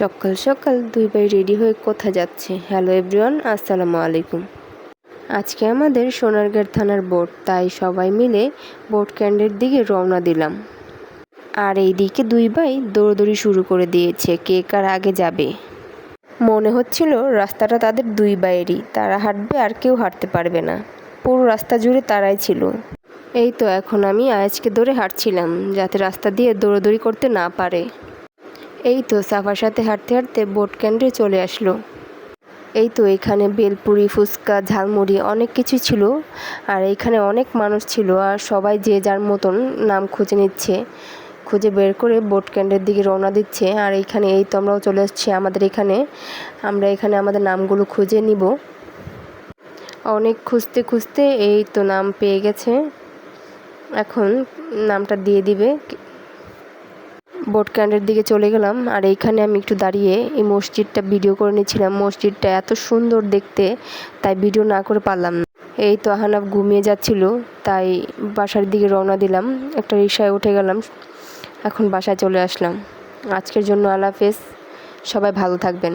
সকাল সকাল দুই ভাই রেডি হয়ে কোথায় যাচ্ছে? হ্যালো এভরিওয়ান, আসসালামু আলাইকুম। আজকে আমাদের সোনারগাঁর থানার বোট তাই সবাই মিলে বোট ক্যান্ডের দিকে রওনা দিলাম। আর এই দিকে দুই ভাই দৌড়দৌড়ি শুরু করে দিয়েছে, কে কার আগে যাবে। মনে হচ্ছিল রাস্তাটা তাদের দুই ভাইয়েরই, তারা হাঁটবে আর কেউ হাঁটতে পারবে না। পুরো রাস্তা জুড়ে তারাই ছিল। এই তো এখন আমি আয়াজকে ধরে হাঁটছিলাম, যাতে রাস্তা দিয়ে দৌড়দৌড়ি করতে না পারে। এই তো সাফার সাথে হাঁটতে হাঁটতে বোট ক্যান্ডে চলে আসলো। এই তো এখানে বেলপুরি, ফুচকা, ঝালমুড়ি অনেক কিছু ছিল আর এখানে অনেক মানুষ ছিল আর সবাই যে যার মতন নাম খুঁজে নিচ্ছে, খুঁজে বের করে বোট ক্যান্ডের দিকে রওনা দিচ্ছে। আর এইখানে এই তো আমরাও চলে আসছি আমাদের এখানে। আমরা এখানে আমাদের নামগুলো খুঁজে নিব। অনেক খুঁজতে খুঁজতে এই তো নাম পেয়ে গেছে। এখন নামটা দিয়ে দিবে বোট ক্যান্ডের দিকে চলে গেলাম, আর এইখানে আমি একটু দাঁড়িয়ে এই মসজিদটা ভিডিও করে নিয়েছিলাম। মসজিদটা এত সুন্দর দেখতে, তাই ভিডিও না করে পারলাম না। এই তো আহানাব ঘুমিয়ে যাচ্ছিল, তাই বাসার দিকে রওনা দিলাম। একটা রিক্সায় উঠে গেলাম, এখন বাসায় চলে আসলাম। আজকের জন্য আল্লাহ সবাই ভালো থাকবেন।